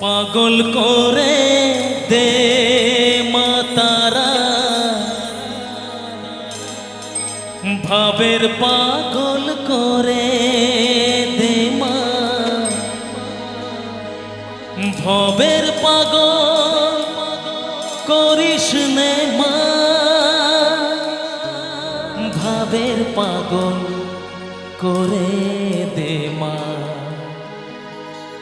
পাগল করে দে মাতারা। ভাবের পাগল করে দে মা। ভবের পাগল করিস নে মা। ভাবের পাগল করে দে মা।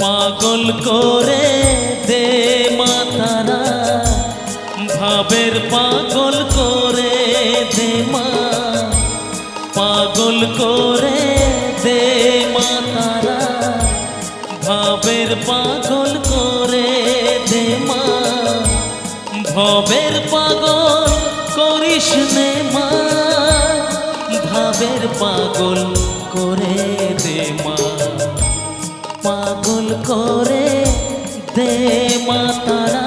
পাগল করে দে মাতারা, ভাবের পাগল করে দে মা, পাগল করে দে মাতারা, ভাবের পাগল করে দে মা, ভবের পাগল করিস মা, ভাবের পাগল করে দে মাতারা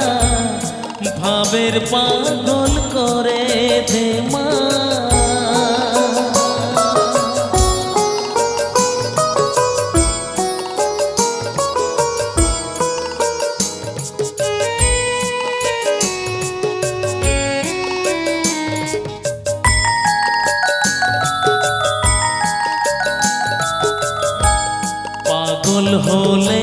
ভাবের পাগল করে দে মা। হলে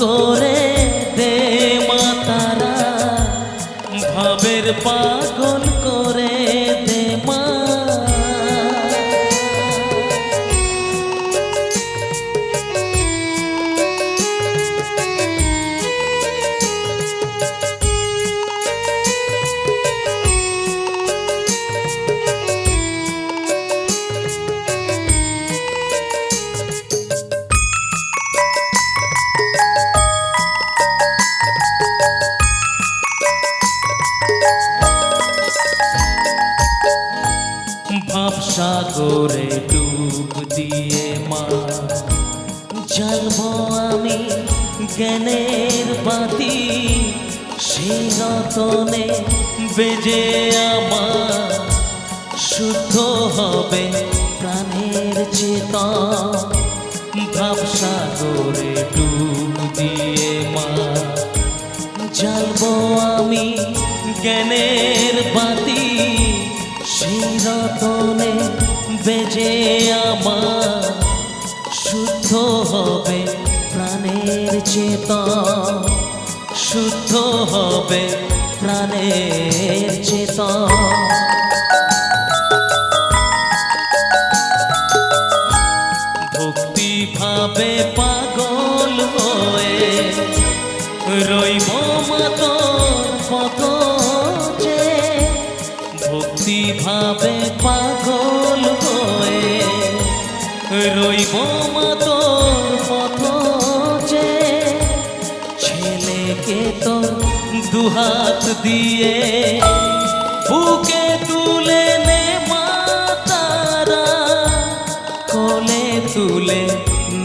করে দে মাতারা ভাবের পাগল ভাবসাগরে ডুব দিয়ে মা। জানব আমি জ্ঞানের বাতি, সেই রতনে বেজে আমার। শুদ্ধ হবে প্রাণের চেতন, ভাবসাগরে ডুব দিয়ে মা। জ্বালবো আমি জ্ঞানের বাতি, সেই রতনে বেজে আমার, শুদ্ধ হবে প্রাণের চেতন, শুদ্ধ হবে প্রাণের চেতন। ভাবে পাগল হয়ে রইব মাতর পথ যে, ভক্তি ভাবে পাগল তোর দুহাত দিয়ে বুকে তুলে নে মাতারা, কোলে তুলে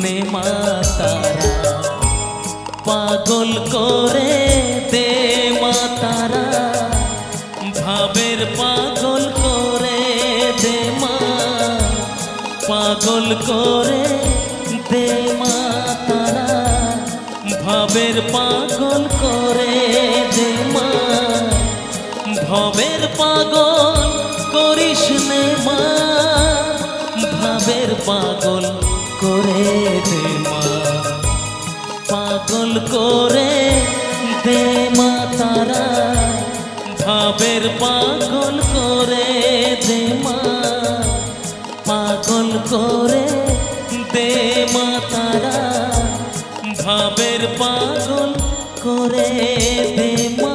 নে মাতারা। পাগল করে দে মাতারা, ভাবের পাগল করে দে মা। পাগল করে দে ভবের পাগল করে দে মা। ভবের পাগল করিস নে মা। ভবের পাগল করে দে মা। পাগল করে দে মা তারা। ভবের পাগল করে দে মা। পাগল করে ভাবের পাগল করে দে মা।